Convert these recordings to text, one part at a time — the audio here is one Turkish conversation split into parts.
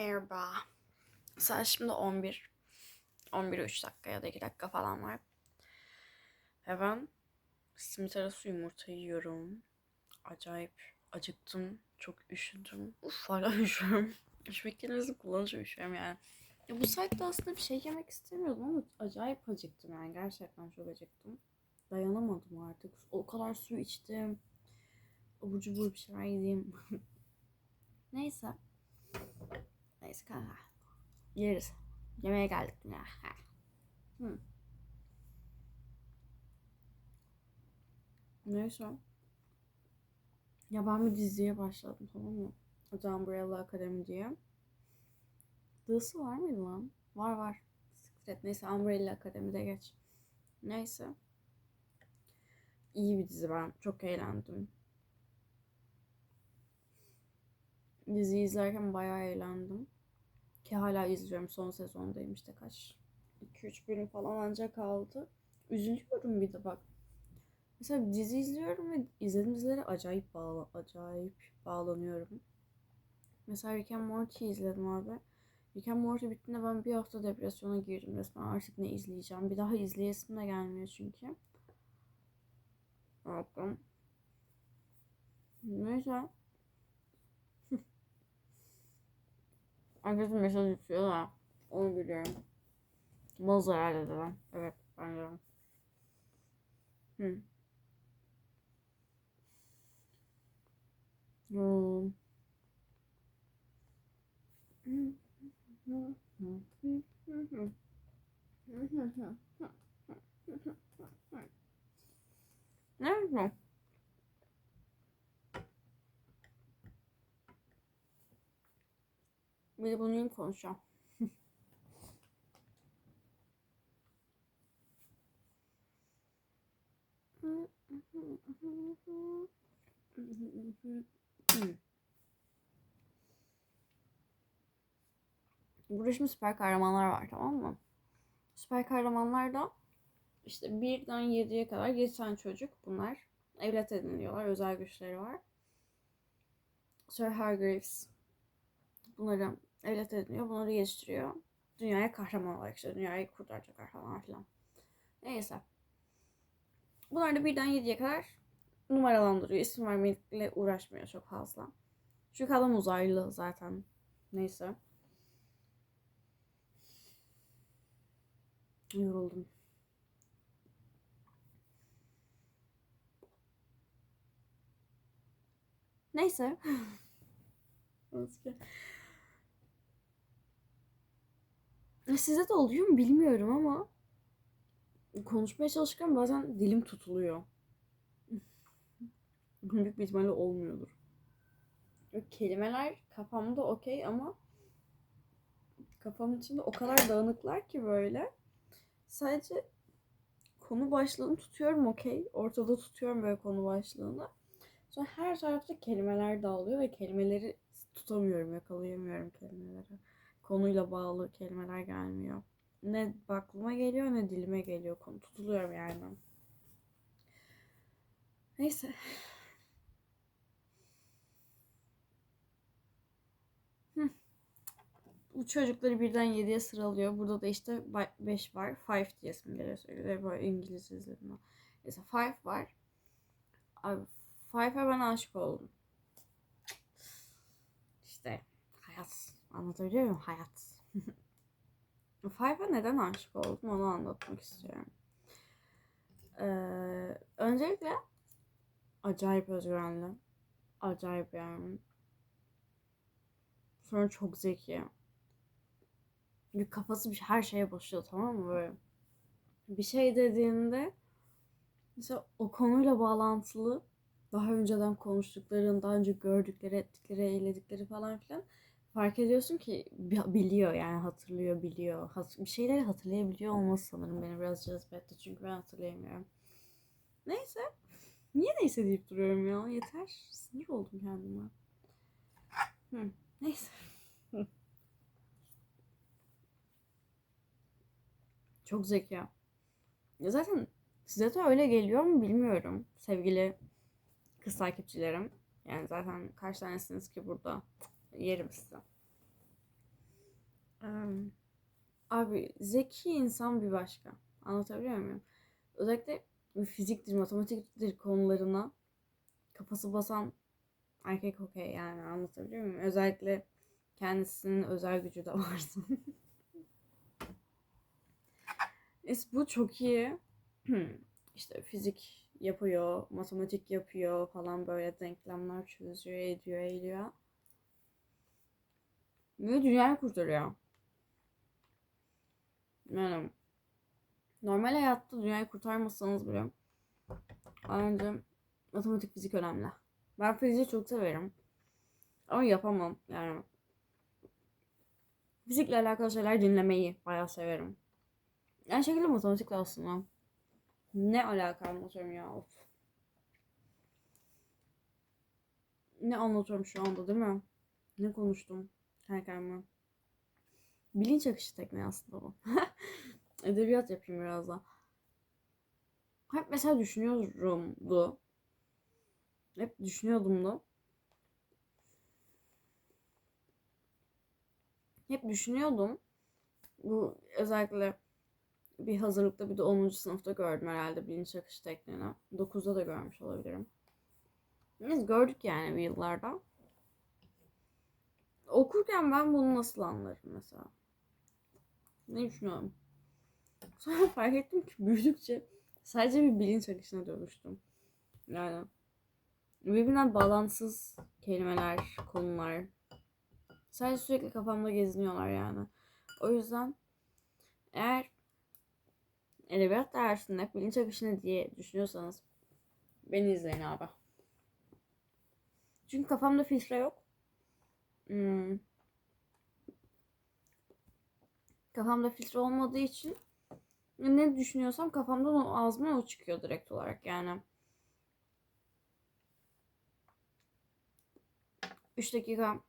Merhaba. Saat şimdi 11. 11 3 dakika ya da 2 dakika falan var. Ve ben simit arası yumurta yiyorum. Acayip acıktım. Çok üşüdüm. Uf hala üşüyorum. Üşümek kelimesini kullanınca üşüyorum yani. Ya bu saatte aslında bir şey yemek istemiyordum ama acayip acıktım yani. Gerçekten çok acıktım. Dayanamadım artık. O kadar su içtim. Abur cubur bir şeyler yediğim. Neyse. Neyse kanka. Yeriz. Yemeğe geldik. Hı. Neyse. Ya ben bir diziye başladım tamam mı? The Umbrella Academy diye. Dığısı var mıydı lan? Var var. Siktir et. Neyse Umbrella Academy'de geç. Neyse. İyi bir dizi ben. Çok eğlendim. Dizi izlerken bayağı eğlendim. Ki hala izliyorum. Son sezondayım işte kaç. 2-3 bölüm falan ancak kaldı. Üzülüyorum bir de bak. Mesela bir dizi izliyorum ve izlediğim dizilere acayip bağla acayip bağlanıyorum. Mesela Rick and Morty izledim abi. Rick and Morty bittiğinde ben bir hafta depresyona girdim resmen. Artık ne izleyeceğim? Bir daha izleyesim de gelmiyor çünkü. Bakın. Neyse. Arkadaşım mesaj atıyor da onu biliyorum. Mal zarar ederim. Evet ben de. Hı. Hmm. Nerede? Bir de bunu konuşacağım. Burada şimdi süper kahramanlar var tamam mı? Süper kahramanlarda işte birden yediye kadar yedi tane çocuk bunlar. Evlat ediniyorlar. Özel güçleri var. Sir Hargreaves bunları evlat ediniyor. Bunları yetiştiriyor. Dünyaya kahraman olarak işte dünyayı kurtaracaklar falan filan. Neyse. Bunlar da birden yediye kadar numaralandırıyor. İsim vermekle uğraşmıyor çok fazla. Çünkü adam uzaylı zaten. Neyse. Yoruldum. Neyse. Size de oluyor mu bilmiyorum ama konuşmaya çalışırken bazen dilim tutuluyor. Büyük bir ihtimalle olmuyordur. Kelimeler kafamda okey ama kafamın içinde o kadar dağınıklar ki böyle. Sadece konu başlığını tutuyorum okey. Ortada tutuyorum böyle konu başlığını. Sonra her tarafta kelimeler dağılıyor ve kelimeleri tutamıyorum, yakalayamıyorum kelimeleri. Konuyla bağlı kelimeler gelmiyor. Ne aklıma geliyor ne dilime geliyor konu. Tutuluyorum yani. Neyse. Bu çocukları birden 7'ye sıralıyor. Burada da işte 5 var. 5 diye isim geliyor söylüyor. Böyle İngiliz izledim. Neyse 5 var. Abi Five'a ben aşık oldum. İşte hayat. Anlatabiliyor muyum? Hayat. Five'a neden aşık oldum onu anlatmak istiyorum. Ee, öncelikle acayip özgüvenli. Acayip yani. Sonra çok zeki. Bir kafası bir her şeye başlıyor tamam mı böyle. Bir şey dediğinde mesela o konuyla bağlantılı daha önceden konuştukların, daha önce gördükleri, ettikleri, eyledikleri falan filan fark ediyorsun ki biliyor yani hatırlıyor, biliyor. bir şeyleri hatırlayabiliyor olması sanırım beni biraz cezbetti çünkü ben hatırlayamıyorum. Neyse. Niye neyse deyip duruyorum ya? Yeter. Sinir oldum kendime. Hı. Neyse. Çok zeki. Ya zaten size de öyle geliyor mu bilmiyorum sevgili kız takipçilerim. Yani zaten kaç tanesiniz ki burada yerim size. Abi zeki insan bir başka. Anlatabiliyor muyum? Özellikle fiziktir, matematiktir konularına kafası basan erkek okey yani anlatabiliyor muyum? Özellikle kendisinin özel gücü de varsa. Es bu çok iyi. işte fizik yapıyor, matematik yapıyor falan böyle denklemler çözüyor, ediyor, ediyor. Ve dünyayı kurtarıyor. Yani normal hayatta dünyayı kurtarmasanız bile bence matematik fizik önemli. Ben fiziği çok severim. Ama yapamam yani. Fizikle alakalı şeyler dinlemeyi bayağı severim. Yani şekilde matematikle aslında. Ne alaka anlatıyorum ya of. Ne anlatıyorum şu anda değil mi? Ne konuştum? Kendime. Bilinç akışı tekniği aslında bu. Edebiyat yapayım biraz da. Hep mesela düşünüyorumdu. Hep düşünüyordum da. Hep düşünüyordum. Bu özellikle bir hazırlıkta bir de 10. sınıfta gördüm herhalde bilinç akışı tekniğini. 9'da da görmüş olabilirim. Biz gördük yani bir yıllarda. Okurken ben bunu nasıl anlarım mesela? Ne düşünüyorum? Sonra fark ettim ki büyüdükçe sadece bir bilinç akışına dönüştüm. Yani birbirinden bağlantısız kelimeler, konular. Sadece sürekli kafamda geziniyorlar yani. O yüzden eğer edebiyat dersinde bilinç akışını diye düşünüyorsanız beni izleyin abi. Çünkü kafamda filtre yok. Hmm. Kafamda filtre olmadığı için ne düşünüyorsam kafamdan o ağzıma o çıkıyor direkt olarak yani. 3 dakika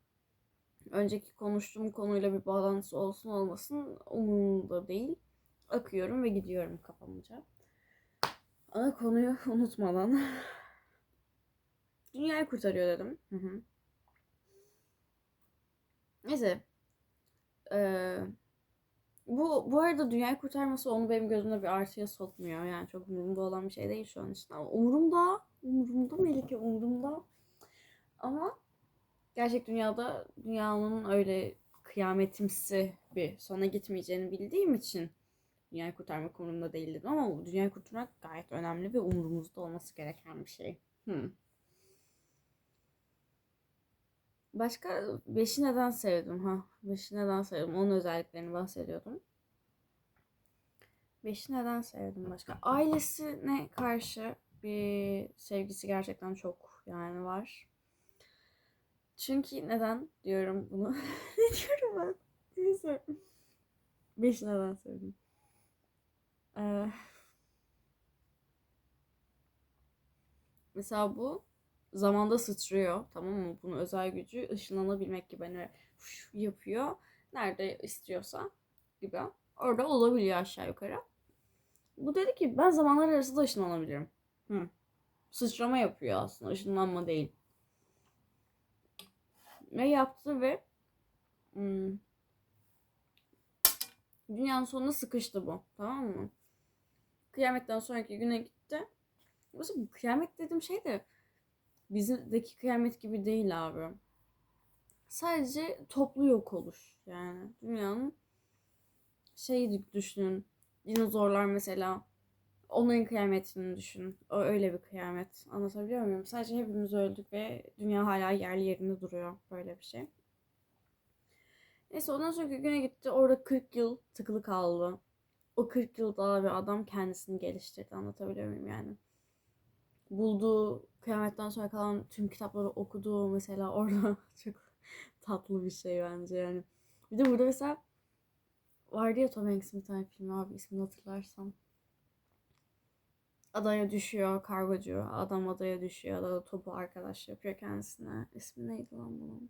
önceki konuştuğum konuyla bir bağlantısı olsun olmasın umurumda değil. Akıyorum ve gidiyorum kafamca. Ana konuyu unutmadan. Dünyayı kurtarıyor dedim. Hı hı. Neyse. Ee, bu, bu arada dünyayı kurtarması onu benim gözümde bir artıya sokmuyor. Yani çok umurumda olan bir şey değil şu an için. Ama umurumda, umurumda Melike, umurumda. Ama gerçek dünyada dünyanın öyle kıyametimsi bir sona gitmeyeceğini bildiğim için dünyayı kurtarmak umurumda değil dedim. Ama dünyayı kurtarmak gayet önemli ve umurumuzda olması gereken bir şey. Hmm. Başka beşi neden sevdim ha? Beşi neden sevdim? Onun özelliklerini bahsediyordum. Beşi neden sevdim başka? Ailesine karşı bir sevgisi gerçekten çok yani var. Çünkü neden diyorum bunu? ne diyorum ben? Neyse. Beşi neden sevdim? Ee, mesela bu zamanda sıçrıyor. Tamam mı? Bunun özel gücü ışınlanabilmek gibi hani yapıyor. Nerede istiyorsa gibi. Orada olabiliyor aşağı yukarı. Bu dedi ki ben zamanlar arasında ışınlanabilirim. Hı. Sıçrama yapıyor aslında. ışınlanma değil. Ve yaptı ve hmm, dünyanın sonuna sıkıştı bu. Tamam mı? Kıyametten sonraki güne gitti. Mesela kıyamet dediğim şey de bizdeki kıyamet gibi değil abi. Sadece toplu yok olur. Yani dünyanın şeyi düşünün. Dinozorlar mesela. Onların kıyametini düşün. O öyle bir kıyamet. Anlatabiliyor muyum? Sadece hepimiz öldük ve dünya hala yerli yerinde duruyor. Böyle bir şey. Neyse ondan sonra güne gitti. Orada 40 yıl tıkılı kaldı. O 40 yılda abi adam kendisini geliştirdi. Anlatabiliyor muyum yani? Bulduğu kıyametten sonra kalan tüm kitapları okuduğu mesela orada çok tatlı bir şey bence yani. Bir de burada mesela vardı ya Tom Hanks'in bir tane filmi abi ismini hatırlarsam. Adaya düşüyor kargocu. Adam adaya düşüyor. Adada topu arkadaş yapıyor kendisine. İsmi neydi lan bunun?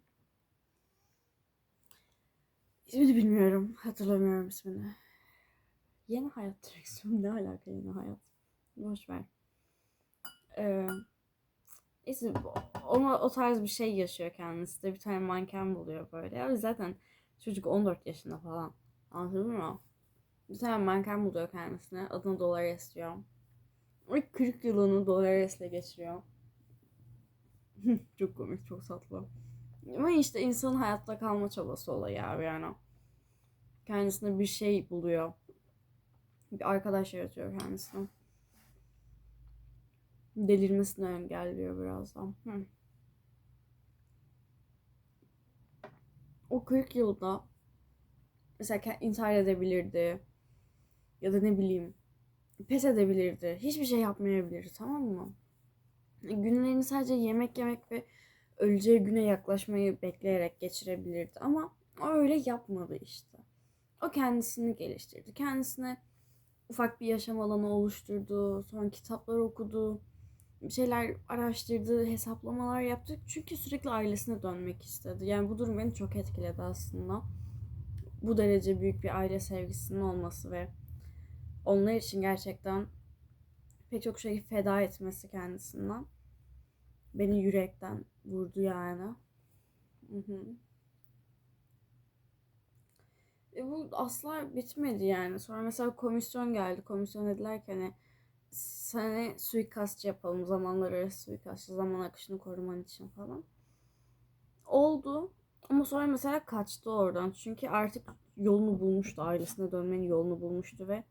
İsmini bilmiyorum. Hatırlamıyorum ismini. Yeni hayat direksiyonu ne alaka yeni hayat? Boş ver. Ee, neyse ona o tarz bir şey yaşıyor kendisi de bir tane manken buluyor böyle. Yani zaten Çocuk 14 yaşında falan. Anladın mı? Bir tane manken buluyor kendisine. Adını Dolores diyor. İlk 40 yılını Dolores'le geçiriyor. çok komik, çok tatlı. Ama işte insanın hayatta kalma çabası olayı abi yani. Kendisine bir şey buluyor. Bir arkadaş yaratıyor kendisine. Delirmesini engelliyor birazdan. Hı. O 40 yılda mesela intihar edebilirdi. Ya da ne bileyim pes edebilirdi. Hiçbir şey yapmayabilirdi tamam mı? Günlerini sadece yemek yemek ve öleceği güne yaklaşmayı bekleyerek geçirebilirdi. Ama o öyle yapmadı işte. O kendisini geliştirdi. Kendisine ufak bir yaşam alanı oluşturdu. Sonra kitaplar okudu. Şeyler araştırdı, hesaplamalar yaptı. Çünkü sürekli ailesine dönmek istedi. Yani bu durum beni çok etkiledi aslında. Bu derece büyük bir aile sevgisinin olması ve onlar için gerçekten pek çok şeyi feda etmesi kendisinden beni yürekten vurdu yani. Hı hı. E bu asla bitmedi yani. Sonra mesela komisyon geldi. Komisyon dediler ki hani seni suikastçı yapalım. Zamanlar arası suikastçı. Zaman akışını koruman için falan. Oldu. Ama sonra mesela kaçtı oradan. Çünkü artık yolunu bulmuştu. Ailesine dönmenin yolunu bulmuştu ve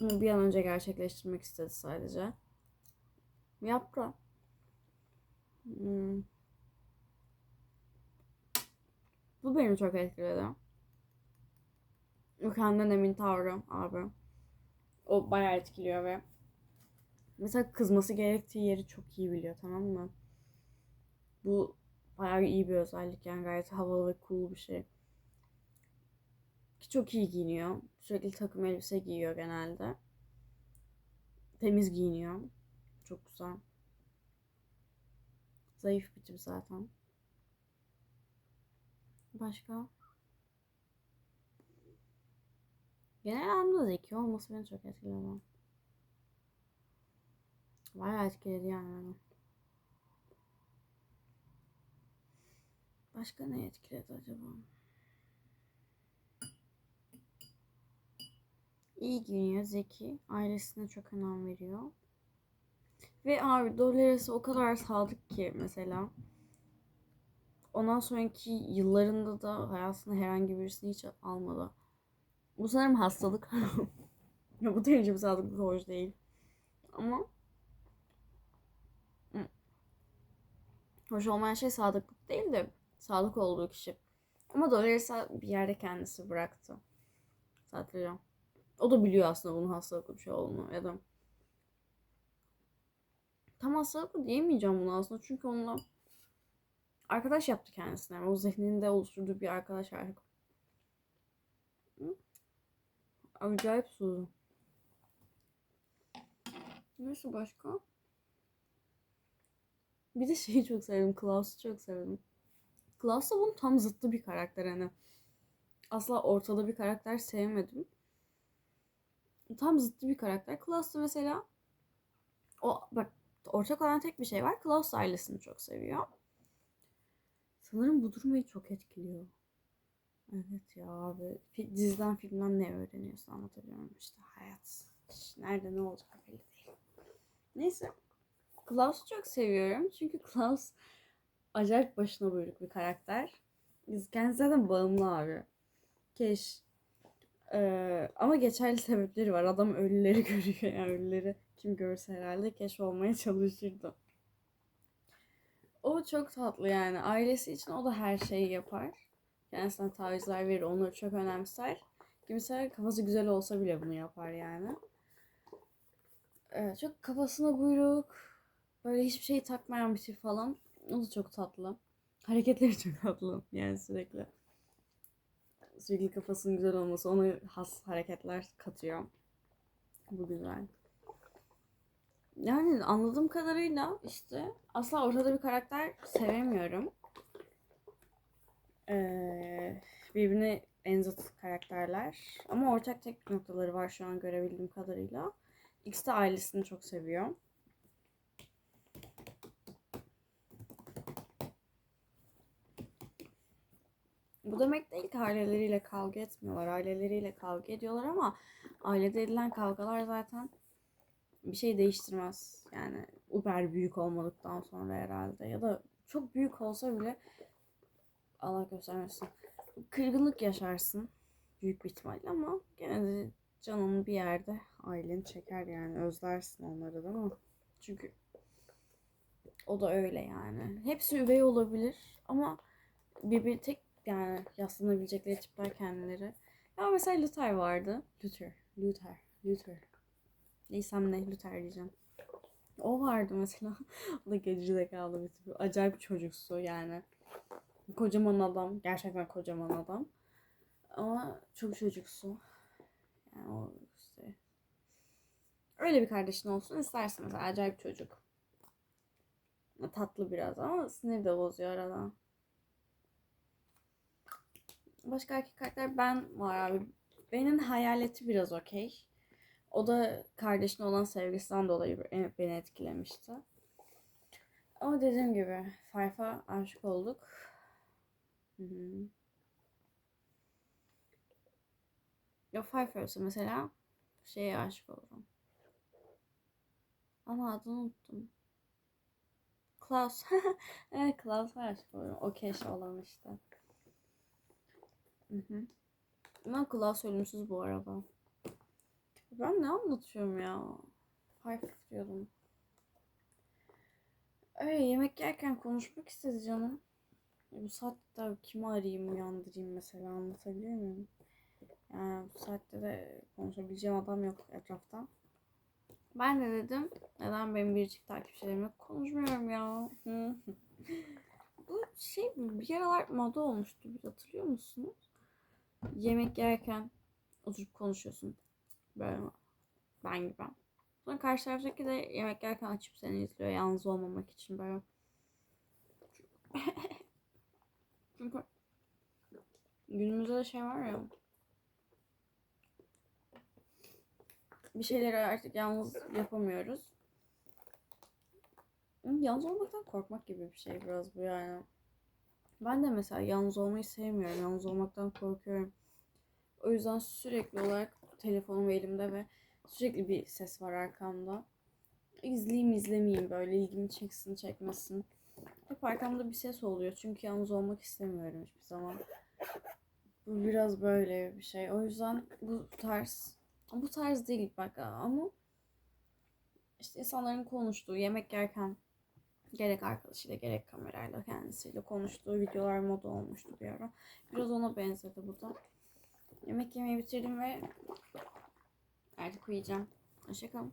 bunu bir an önce gerçekleştirmek istedi sadece. Yapra. Hmm. Bu beni çok etkiledi. Kendinden emin tavrı abi. O bayağı etkiliyor ve mesela kızması gerektiği yeri çok iyi biliyor tamam mı? Bu bayağı iyi bir özellik yani gayet havalı ve cool bir şey. Ki çok iyi giyiniyor. Sürekli takım elbise giyiyor genelde. Temiz giyiniyor. Çok güzel. Zayıf bir zaten. Başka? Genel anlamda zeki olması beni çok etkiledi. Bayağı etkiledi yani. Başka ne etkiledi acaba? İyi giyiniyor, zeki. Ailesine çok önem veriyor. Ve abi Dolores'e o kadar sadık ki mesela. Ondan sonraki yıllarında da hayatında herhangi birisini hiç almadı. Bu sanırım hastalık. ya bu derece bir sadıklık hoş değil. Ama hoş olmayan şey sadıklık değil de sadık olduğu kişi. Ama Dolores'e bir yerde kendisi bıraktı. Sadece. O da biliyor aslında bunun hastalıklı bir şey olduğunu ya da tam hastalıklı diyemeyeceğim bunu aslında çünkü onunla arkadaş yaptı kendisine. O zihninde oluşturduğu bir arkadaş artık. Acayip sulu. Neyse başka? Bir de şeyi çok sevdim. Klaus'u çok sevdim. Klaus da bunun tam zıttı bir karakter hani. Asla ortada bir karakter sevmedim. Tam zıttı bir karakter. Klaus da mesela o bak ortak olan tek bir şey var. Klaus ailesini çok seviyor. Sanırım bu durum beni çok etkiliyor. Evet ya abi. Diziden filmden ne öğreniyorsun anlatabiliyorum işte hayat. Nerede ne olacak belli değil. Neyse. Klaus'u çok seviyorum. Çünkü Klaus acayip başına buyruk bir karakter. Kendisi zaten bağımlı abi. Keş. Ee, ama geçerli sebepleri var. Adam ölüleri görüyor. Yani ölüleri kim görse herhalde keş olmaya çalışırdı. O çok tatlı yani. Ailesi için o da her şeyi yapar. Kendisine tavizler verir. Onları çok önemser. Kimse kafası güzel olsa bile bunu yapar yani. Ee, çok kafasına buyruk. Böyle hiçbir şeyi takmayan bir tip falan. O da çok tatlı. Hareketleri çok tatlı yani sürekli. Sürekli kafasının güzel olması ona has hareketler katıyor. Bu güzel. Yani anladığım kadarıyla işte asla ortada bir karakter sevemiyorum. Birbirine en zıt karakterler. Ama ortak tek noktaları var şu an görebildiğim kadarıyla. İkisi de ailesini çok seviyor. Bu demek değil ki aileleriyle kavga etmiyorlar. Aileleriyle kavga ediyorlar ama ailede edilen kavgalar zaten bir şey değiştirmez. Yani uber büyük olmadıktan sonra herhalde ya da çok büyük olsa bile Allah göstermesin. Kırgınlık yaşarsın büyük bir ihtimalle ama gene de canın bir yerde aileni çeker yani özlersin onları değil mi? Çünkü o da öyle yani. Hepsi üvey olabilir ama bir, bir tek yani yaslanabilecekleri tipler kendileri. Ya mesela Luther vardı. Luther, Luther, Luther. Neysem ne Luther diyeceğim. O vardı mesela. o da gecede kaldı bir tipi. Acayip çocuksu yani. Kocaman adam. Gerçekten kocaman adam. Ama çok çocuksu. Yani o işte. Öyle bir kardeşin olsun istersin mesela. Acayip çocuk. Tatlı biraz ama sinir de bozuyor arada. Başka erkek karakter ben var abi. Benim hayaleti biraz okey. O da kardeşine olan sevgisinden dolayı beni etkilemişti. Ama dediğim gibi Five'a aşık olduk. Hı hı. Ya Five olsa mesela şeye aşık oldum. Ama adını unuttum. Klaus. evet Klaus'a aşık oldum. O keş olan işte. Hı hı. Ben Klaus ölümsüz bu araba. Ben ne anlatıyorum ya? Five diyordum. Öyle yemek yerken konuşmak istedi canım. Bu saatte kimi arayayım, uyandırayım mesela anlatabiliyor muyum? Yani bu saatte de konuşabileceğim adam yok etrafta. Ben de dedim neden benim biricik takipçilerim yok konuşmuyorum ya. bu şey bir aralar moda olmuştu bir hatırlıyor musunuz? Yemek yerken oturup konuşuyorsun. Böyle ben gibi. Sonra karşı taraftaki de yemek yerken açıp seni izliyor yalnız olmamak için böyle. Çünkü günümüzde de şey var ya bir şeyleri artık yalnız yapamıyoruz. Yalnız olmaktan korkmak gibi bir şey biraz bu yani. Ben de mesela yalnız olmayı sevmiyorum. Yalnız olmaktan korkuyorum. O yüzden sürekli olarak telefonum elimde ve sürekli bir ses var arkamda. İzleyeyim izlemeyeyim böyle ilgimi çeksin çekmesin. Hep arkamda bir ses oluyor çünkü yalnız olmak istemiyorum hiçbir zaman. Bu biraz böyle bir şey. O yüzden bu tarz bu tarz değil bak ama işte insanların konuştuğu yemek yerken gerek arkadaşıyla gerek kamerayla kendisiyle konuştuğu videolar moda olmuştu bir ara. Biraz ona benzedi bu da. Yemek yemeyi bitirdim ve artık uyuyacağım. Hoşçakalın.